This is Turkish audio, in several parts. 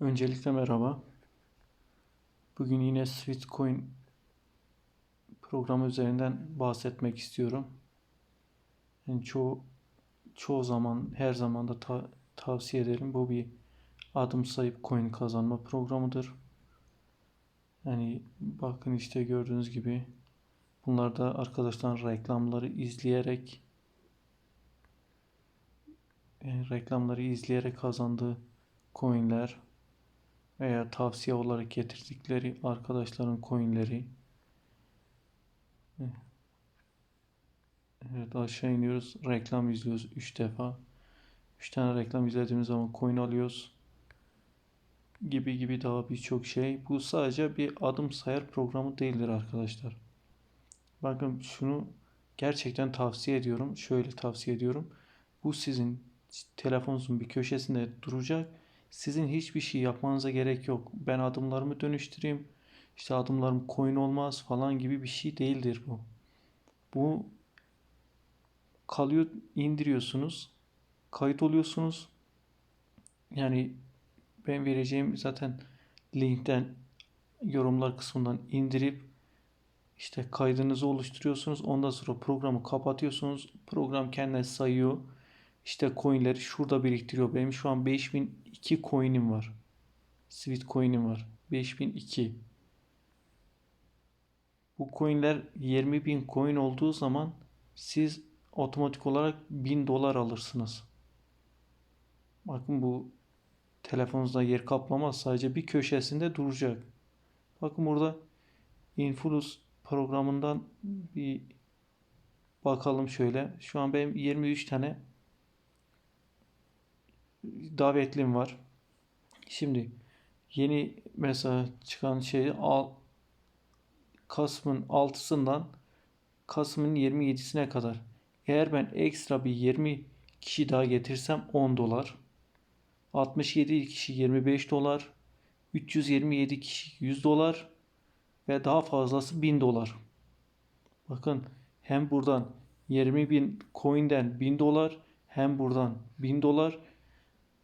Öncelikle merhaba. Bugün yine Sweetcoin programı üzerinden bahsetmek istiyorum. Yani çoğu çoğu zaman her zaman da ta- tavsiye ederim. Bu bir adım sayıp coin kazanma programıdır. Yani bakın işte gördüğünüz gibi bunlar da arkadaşlar reklamları izleyerek yani reklamları izleyerek kazandığı coinler veya tavsiye olarak getirdikleri arkadaşların coinleri. Evet aşağı iniyoruz. Reklam izliyoruz 3 defa. 3 tane reklam izlediğimiz zaman coin alıyoruz. Gibi gibi daha birçok şey. Bu sadece bir adım sayar programı değildir arkadaşlar. Bakın şunu gerçekten tavsiye ediyorum. Şöyle tavsiye ediyorum. Bu sizin telefonunuzun bir köşesinde duracak sizin hiçbir şey yapmanıza gerek yok. Ben adımlarımı dönüştüreyim. İşte adımlarım coin olmaz falan gibi bir şey değildir bu. Bu kalıyor indiriyorsunuz. Kayıt oluyorsunuz. Yani ben vereceğim zaten linkten yorumlar kısmından indirip işte kaydınızı oluşturuyorsunuz. Ondan sonra programı kapatıyorsunuz. Program kendine sayıyor. İşte coinleri şurada biriktiriyor. Benim şu an 5002 coin'im var. Sweet coin'im var. 5002. Bu coinler 20.000 coin olduğu zaman siz otomatik olarak 1000 dolar alırsınız. Bakın bu telefonunuzda yer kaplamaz. Sadece bir köşesinde duracak. Bakın burada Influx programından bir bakalım şöyle. Şu an benim 23 tane davetlim var. Şimdi yeni mesela çıkan şeyi al Kasım'ın 6'sından Kasım'ın 27'sine kadar. Eğer ben ekstra bir 20 kişi daha getirsem 10 dolar. 67 kişi 25 dolar. 327 kişi 100 dolar. Ve daha fazlası 1000 dolar. Bakın hem buradan 20 bin coin'den 1000 dolar hem buradan 1000 dolar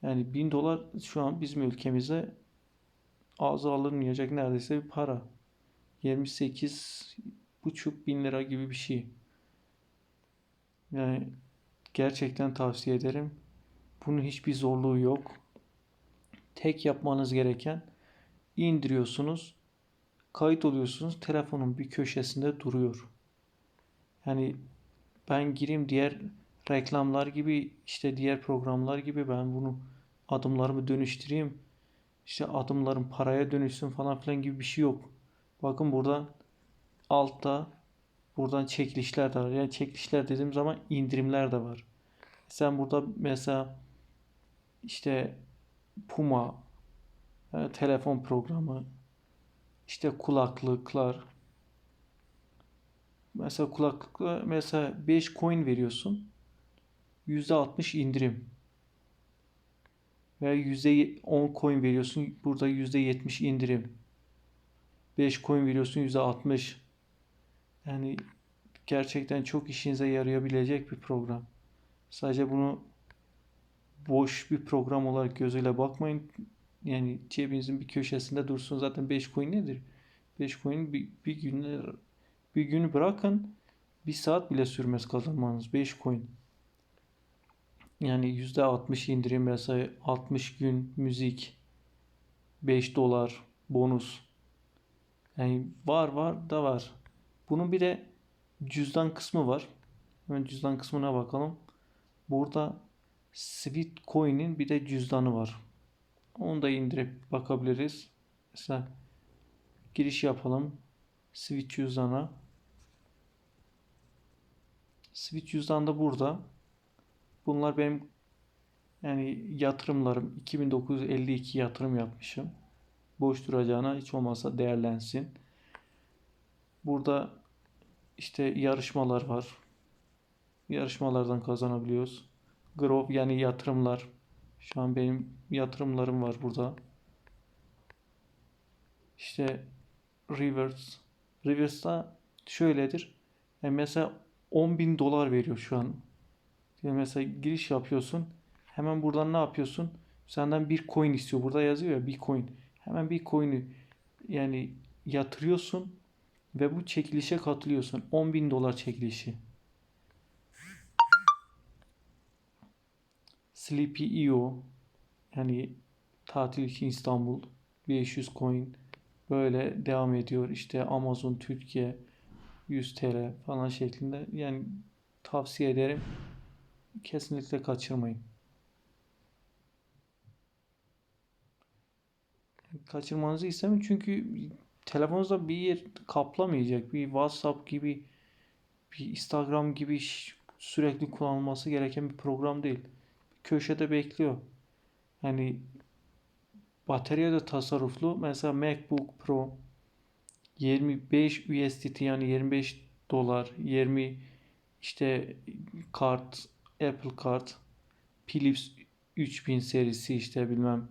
yani 1000 dolar şu an bizim ülkemizde ağza alınmayacak neredeyse bir para. 28 buçuk bin lira gibi bir şey. Yani gerçekten tavsiye ederim. Bunun hiçbir zorluğu yok. Tek yapmanız gereken indiriyorsunuz, kayıt oluyorsunuz, telefonun bir köşesinde duruyor. Yani ben gireyim diğer reklamlar gibi işte diğer programlar gibi ben bunu adımlarımı dönüştüreyim. İşte adımlarım paraya dönüşsün falan filan gibi bir şey yok. Bakın burada altta buradan çekilişler de var. Yani çekilişler dediğim zaman indirimler de var. Sen burada mesela işte Puma yani telefon programı işte kulaklıklar mesela kulaklıkla mesela 5 coin veriyorsun. %60 indirim. Veya %10 coin veriyorsun. Burada %70 indirim. 5 coin veriyorsun %60. Yani gerçekten çok işinize yarayabilecek bir program. Sadece bunu boş bir program olarak gözüyle bakmayın. Yani cebinizin bir köşesinde dursun. Zaten 5 coin nedir? 5 coin bir, bir gün bir günü bırakın bir saat bile sürmez kazanmanız 5 coin. Yani %60 indirim mesela 60 gün müzik 5 dolar bonus. Yani var var da var. Bunun bir de cüzdan kısmı var. Hemen cüzdan kısmına bakalım. Burada Sweet Coin'in bir de cüzdanı var. Onu da indirip bakabiliriz. Mesela giriş yapalım. Sweet cüzdana. Sweet cüzdan da burada. Bunlar benim yani yatırımlarım 2952 yatırım yapmışım. Boş duracağına hiç olmazsa değerlensin. Burada işte yarışmalar var. Yarışmalardan kazanabiliyoruz. Growth yani yatırımlar. Şu an benim yatırımlarım var burada. İşte reverse. Reverse'da şöyledir. Yani mesela 10 bin dolar veriyor şu an. Mesela giriş yapıyorsun. Hemen buradan ne yapıyorsun? Senden bir coin istiyor. Burada yazıyor ya bir coin. Hemen bir coin'i yani yatırıyorsun ve bu çekilişe katılıyorsun. 10 bin dolar çekilişi. Sleepy.io yani tatil için İstanbul 500 coin böyle devam ediyor. İşte Amazon Türkiye 100 TL falan şeklinde. Yani tavsiye ederim. Kesinlikle kaçırmayın. Kaçırmanızı istemem çünkü telefonunuzda bir yer kaplamayacak. Bir WhatsApp gibi, bir Instagram gibi sürekli kullanılması gereken bir program değil. Köşede bekliyor. Yani batarya da tasarruflu. Mesela MacBook Pro 25 USDT yani 25 dolar 20 işte kart Apple kart Philips 3000 serisi işte bilmem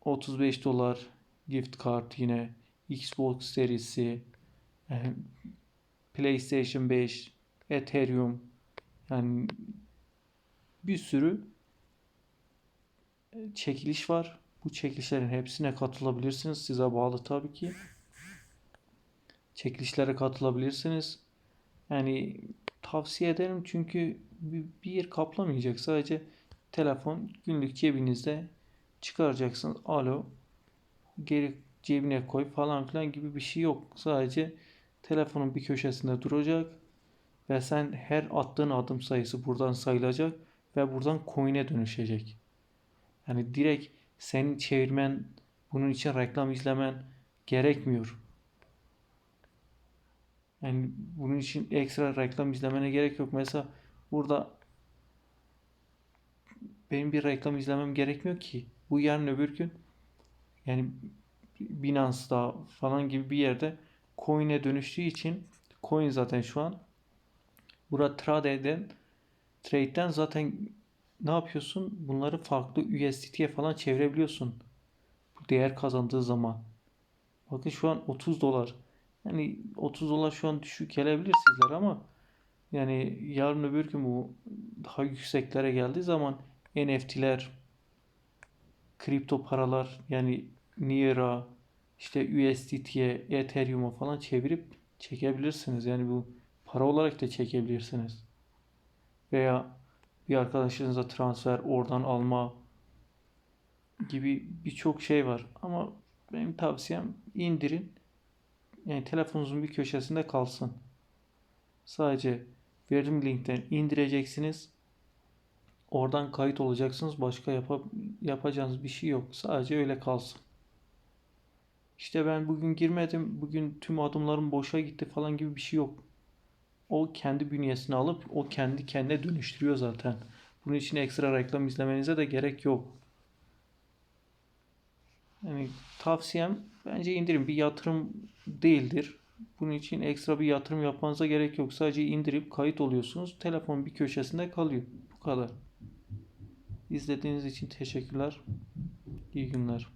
35 dolar gift kart yine Xbox serisi eh, PlayStation 5 Ethereum yani bir sürü çekiliş var. Bu çekilişlerin hepsine katılabilirsiniz. Size bağlı tabii ki. Çekilişlere katılabilirsiniz. Yani tavsiye ederim çünkü bir yer kaplamayacak. Sadece telefon günlük cebinizde çıkaracaksınız. Alo geri cebine koy falan filan gibi bir şey yok. Sadece telefonun bir köşesinde duracak ve sen her attığın adım sayısı buradan sayılacak ve buradan coin'e dönüşecek. Yani direkt senin çevirmen bunun için reklam izlemen gerekmiyor. Yani bunun için ekstra reklam izlemene gerek yok. Mesela burada benim bir reklam izlemem gerekmiyor ki. Bu yarın öbür gün yani Binance'da falan gibi bir yerde coin'e dönüştüğü için coin zaten şu an burada trade eden trade'den zaten ne yapıyorsun? Bunları farklı USDT'ye falan çevirebiliyorsun. Bu değer kazandığı zaman. Bakın şu an 30 dolar. Yani 30 dolar şu an düşük gelebilir sizlere ama yani yarın öbür gün bu daha yükseklere geldiği zaman NFT'ler, kripto paralar yani Nira, işte USDT'ye, Ethereum'a falan çevirip çekebilirsiniz. Yani bu para olarak da çekebilirsiniz. Veya bir arkadaşınıza transfer, oradan alma gibi birçok şey var. Ama benim tavsiyem indirin. Yani telefonunuzun bir köşesinde kalsın. Sadece verdiğim linkten indireceksiniz. Oradan kayıt olacaksınız. Başka yapa- yapacağınız bir şey yok. Sadece öyle kalsın. İşte ben bugün girmedim. Bugün tüm adımlarım boşa gitti falan gibi bir şey yok. O kendi bünyesine alıp o kendi kendine dönüştürüyor zaten. Bunun için ekstra reklam izlemenize de gerek yok. Yani tavsiyem bence indirin. Bir yatırım değildir. Bunun için ekstra bir yatırım yapmanıza gerek yok. Sadece indirip kayıt oluyorsunuz. Telefon bir köşesinde kalıyor. Bu kadar. İzlediğiniz için teşekkürler. İyi günler.